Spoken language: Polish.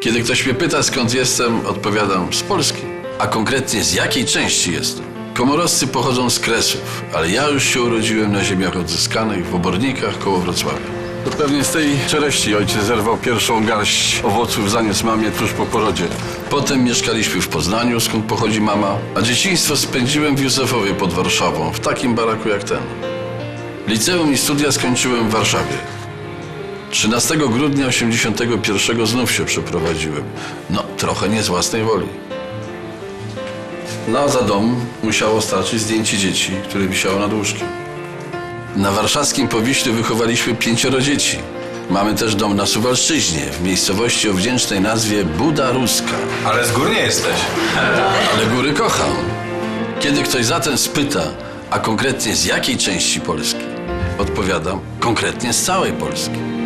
Kiedy ktoś mnie pyta skąd jestem, odpowiadam z Polski. A konkretnie z jakiej części jestem? Komorowscy pochodzą z Kresów, ale ja już się urodziłem na ziemiach odzyskanych w Obornikach koło Wrocławia. To pewnie z tej czereści ojciec zerwał pierwszą garść owoców, zaniósł mamie tuż po porodzie. Potem mieszkaliśmy w Poznaniu, skąd pochodzi mama, a dzieciństwo spędziłem w Józefowie pod Warszawą, w takim baraku jak ten. Liceum i studia skończyłem w Warszawie. 13 grudnia 81 znów się przeprowadziłem. No, trochę nie z własnej woli. No, za dom musiało starczyć zdjęcie dzieci, które wisiało nad łóżkiem. Na warszawskim Powiślu wychowaliśmy pięcioro dzieci. Mamy też dom na Suwalszczyźnie, w miejscowości o wdzięcznej nazwie Buda Ruska. Ale z gór nie jesteś. Ale góry kocham. Kiedy ktoś zatem spyta, a konkretnie z jakiej części Polski? Odpowiadam, konkretnie z całej Polski.